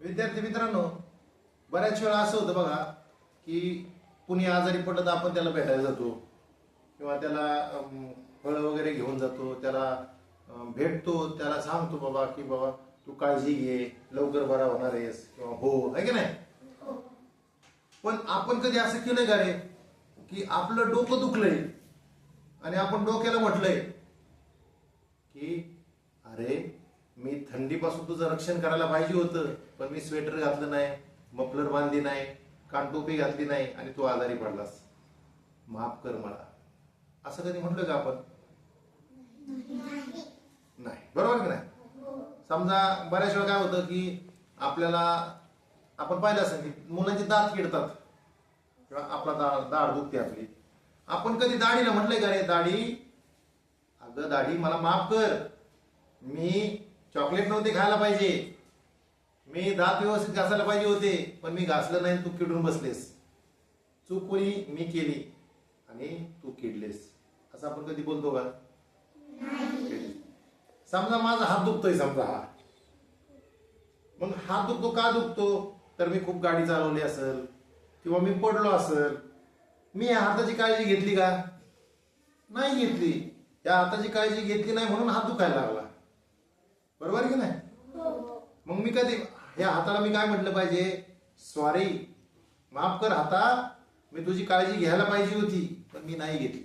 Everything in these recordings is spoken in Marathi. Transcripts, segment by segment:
विद्यार्थी मित्रांनो बऱ्याच वेळा असं होतं बघा की कुणी आजारी पडलं तर आपण त्याला भेटायला जातो. किंवा त्याला फळं वगैरे घेऊन जातो त्याला भेटतो त्याला सांगतो बाबा की बाबा तू काळजी घे लवकर बरा होणार आहेस किंवा हो आहे की नाही? पण आपण कधी असं केलंय का रे? की आपलं डोकं दुखलंय आणि आपण डोक्याला म्हटलंय की अरे मी थंडीपासून तुझं रक्षण करायला पाहिजे होतं पण मी स्वेटर घातलं नाही मफलर बांधली नाही कानटोपी घातली नाही आणि तू आजारी पडलास. माफ कर मला. असं कधी म्हटलं का आपण? नाही. बरोबर की नाही? समजा बऱ्याच वेळा काय होतं की आपल्याला आपण पाहिलं असेल की मुलांचे दात किडतात. किंवा आपला दाढ दाढ दुखते आपली. आपण कधी दाढीला म्हटलंय का रे दाढी अगं दाढी मला माफ कर. मी चॉकलेट नव्हते खायला पाहिजे. मी दात व्यवस्थित घासायला पाहिजे होते पण मी घासलं नाही तू किडून बसलेस. चूक कोणी मी केली आणि तू किडलेस. असं आपण कधी बोलतो का? समजा माझा हात दुखतोय समजा हा. मग हात दुखतो का दुखतो? तर मी खूप गाडी चालवली असेल किंवा मी पडलो असेल मी या हाताची काळजी घेतली का? नाही घेतली. या हाताची काळजी घेतली नाही म्हणून हात दुखायला लागला. बरोबर की नाही? मग मी कधी या हाताला मी काय म्हटलं पाहिजे? सॉरी माफ कर हाता. मी तुझी काळजी घ्यायला पाहिजे होती पण मी नाही घेतली.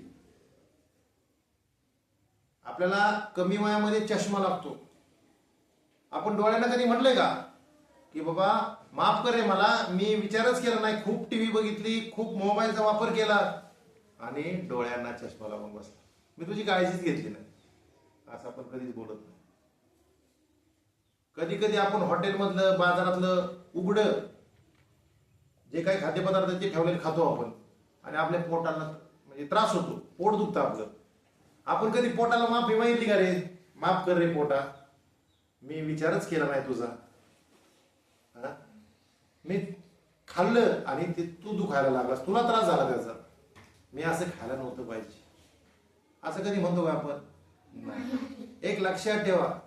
आपल्याला कमी वयामध्ये चष्मा लागतो. आपण डोळ्यांना कधी म्हटलंय का? की बाबा माफ कर रे मला. मी विचारच केला नाही. खूप टीव्ही बघितली खूप मोबाईलचा वापर केला. आणि डोळ्यांना चष्मा लागून बसला. मी तुझी काळजीच घेतली नाही. असं आपण कधीच बोलत नाही. कधी कधी आपण हॉटेलमधलं बाजारातलं उघड जे काही खाद्यपदार्थ ते ठेवलेले खातो आपण. आणि आपल्या पोटाला म्हणजे त्रास होतो. पोट दुखतं आपलं. आपण कधी पोटाला माफी मागितली का रे? माफ कर रे पोटा. मी विचारच केला नाही तुझा. हा? मी खाल्लं आणि ते तू दुखायला लागलास. तुला त्रास झाला त्याचा. मी असं खायला नव्हतं पाहिजे. असं कधी म्हणतो का आपण. एक लक्षात ठेवा.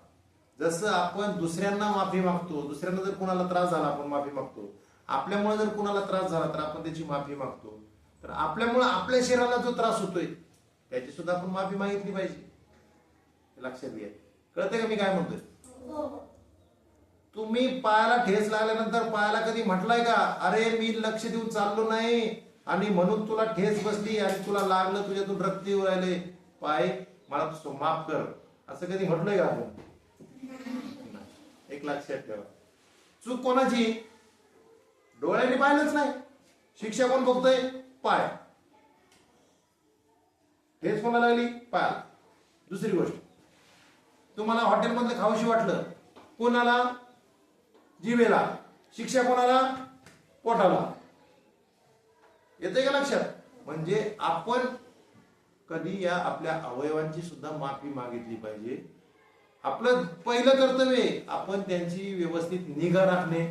जसं आपण दुसऱ्यांना माफी मागतो दुसऱ्यांना जर कुणाला त्रास झाला आपण माफी मागतो. आपल्यामुळे जर कुणाला त्रास झाला तर आपण त्याची माफी मागतो. तर आपल्यामुळे आपल्या शरीराला जो त्रास होतोय त्याची सुद्धा आपण माफी मागितली पाहिजे. हे लक्षात घ्या. कळतंय का मी काय म्हणतोय? तुम्ही पायाला ठेस लागल्यानंतर पायाला कधी म्हटलंय का अरे मी लक्ष देऊन चाललो नाही आणि म्हणून तुला ठेस बसली आणि तुला लागलं तुझ्यातून रक्त येऊ राहिले. पाय मला माफ कर. असं कधी म्हटलंय का आपण. एक लक्षात ठेवा. चूक कोणाची? डोळ्याने पाहिलंच नाही. शिक्षा कोण बघतोय? पाय. हेच कोणाला लागली? पाय. दुसरी गोष्ट. तुम्हाला हॉटेलमधलं खाऊशी वाटलं. कोणाला? जिवेला शिक्षा कोणाला? पोटाला. येते का लक्षात? म्हणजे आपण कधी या आपल्या अवयवांची सुद्धा माफी मागितली पाहिजे. आपलं पहिलं कर्तव्य आहे, आपण त्यांची व्यवस्थित निगा राखणे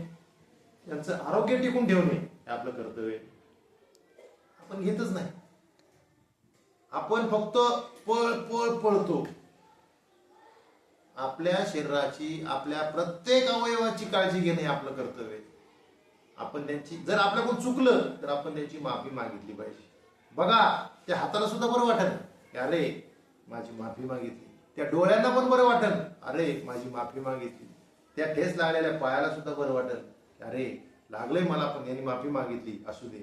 त्यांचं आरोग्य टिकून ठेवणे हे आपलं कर्तव्य आपण घेतच नाही. आपण फक्त पळ पळ पळतो. आपल्या शरीराची आपल्या प्रत्येक अवयवाची काळजी घेणे आपलं कर्तव्य आपण त्यांची जर आपल्याकडून चुकलं तर आपण त्यांची माफी मागितली पाहिजे. बघा त्या हाताला सुद्धा बरं वाटेल अरे माझी माफी मागितली. त्या डोळ्यांना पण बरं वाटेल अरे माझी माफी मागितली. त्या ठेस लागलेल्या पायाला सुद्धा बरं वाटेल अरे लागलंय मला पण यांनी माफी मागितली. असू दे.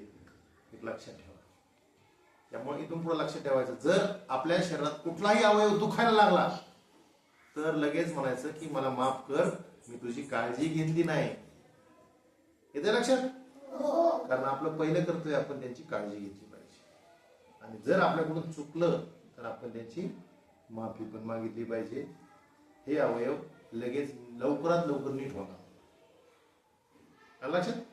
एक लक्षात ठेवा. त्यामुळे इथून पुढे लक्षात ठेवायचं जर आपल्या शरीरात कुठलाही अवयव दुखायला लागला तर लगेच म्हणायचं की मला माफ कर मी तुझी काळजी घेतली नाही. येते लक्षात? कारण आपलं पहिलं कर्तव्य आपण त्यांची काळजी घेतली पाहिजे. आणि जर आपल्याकडून चुकलं तर आपण त्यांची माफी पण मागितली पाहिजे. हे अवयव लगेच लवकरात लवकर नीट होणार. लक्षात?